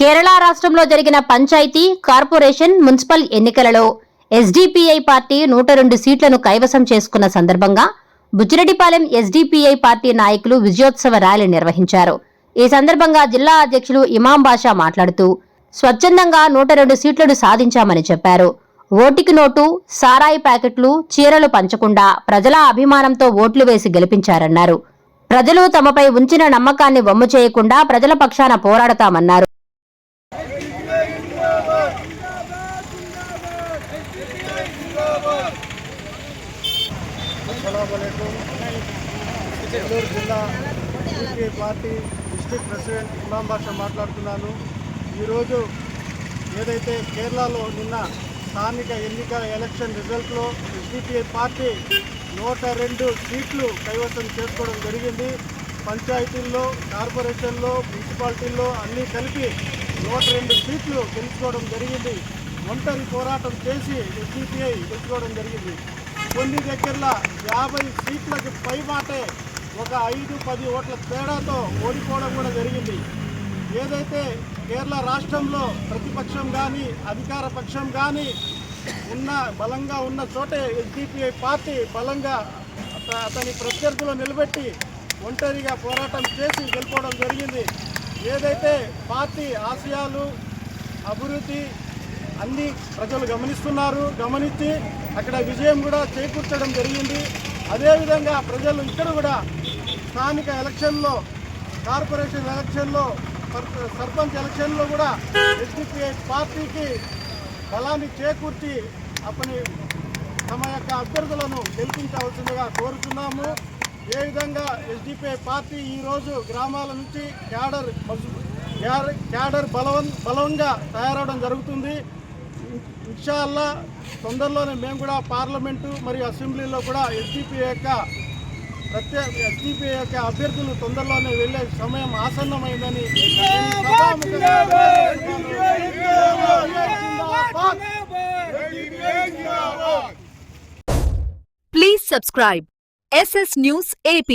కేరళ రాష్ట్రంలో జరిగిన పంచాయతీ కార్పొరేషన్ మున్సిపల్ ఎన్నికలలో ఎస్డిపిఐ పార్టీ నూట రెండు సీట్లను కైవసం చేసుకున్న సందర్భంగా బుజ్జిరెడ్డిపాలెం ఎస్డిపిఐ పార్టీ నాయకులు విజయోత్సవ ర్యాలీ నిర్వహించారు. ఈ సందర్భంగా జిల్లా అధ్యక్షులు ఇమాం బాషా మాట్లాడుతూ స్వచ్ఛందంగా నూట రెండు సీట్లను సాధించామని చెప్పారు. ఓటికి నోటు సారాయి ప్యాకెట్లు చీరలు పంచకుండా ప్రజల అభిమానంతో ఓట్లు వేసి గెలిపించారన్నారు. ప్రజలు తమపై ఉంచిన నమ్మకాన్ని వమ్ము చేయకుండా ప్రజల పక్షాన పోరాడతామన్నారు. నెల్లూరు జిల్లా TP party district president Imam Basha మాట్లాడుతున్నాను. ఈరోజు ఏదైతే కేరళలో నిన్న స్థానిక ఎన్నికల ఎలక్షన్ రిజల్ట్లో ఎస్డిపిఐ పార్టీ నూట రెండు సీట్లు కైవసం చేసుకోవడం జరిగింది. పంచాయతీల్లో కార్పొరేషన్లో మున్సిపాలిటీల్లో అన్నీ కలిపి నూట రెండు సీట్లు గెలుచుకోవడం జరిగింది. ఒంటరి పోరాటం చేసి ఎస్డిపిఐ తెచ్చుకోవడం జరిగింది. కొన్ని దగ్గరలో యాభై సీట్లకు పైమాటే ఒక ఐదు పది ఓట్ల తేడాతో ఓడిపోవడం కూడా జరిగింది. ఏదైతే కేరళ రాష్ట్రంలో ప్రతిపక్షం కానీ అధికార పక్షం కానీ ఉన్న బలంగా ఉన్న చోటే ఎస్డిపిఐ పార్టీ బలంగా అత- అతని ప్రత్యర్థులు నిలబెట్టి ఒంటరిగా పోరాటం చేసి గెలుపోవడం జరిగింది. ఏదైతే పార్టీ ఆశయాలు అభివృద్ధి అన్ని ప్రజలు గమనిస్తున్నారు. గమనించి అక్కడ విజయం కూడా చేకూర్చడం జరిగింది. అదేవిధంగా ప్రజలు ఇక్కడ కూడా స్థానిక ఎలక్షన్లో కార్పొరేషన్ ఎలక్షన్లో సర్పంచ్ ఎలక్షన్లో కూడా ఎస్డిపిఐ పార్టీకి బలాన్ని చేకూర్చి అతని తమ యొక్క అభ్యర్థులను గెలిపించవలసిందిగా కోరుతున్నాము. ఏ విధంగా ఎస్డిపిఐ పార్టీ ఈరోజు గ్రామాల నుంచి క్యాడర్ క్యాడర్- క్యాడర్ బలవం బలంగా తయారవడం జరుగుతుంది. ఇన్షాల్లా తొందరలోనే మేము కూడా పార్లమెంటు మరియు అసెంబ్లీలో కూడా ఎస్డిపిఐ యొక్క ప్రత్యేక ఎస్డిపిఐ యొక్క అభ్యర్థులు తొందరలోనే వెళ్ళే సమయం ఆసన్నమైందని please subscribe Please subscribe SS News AP.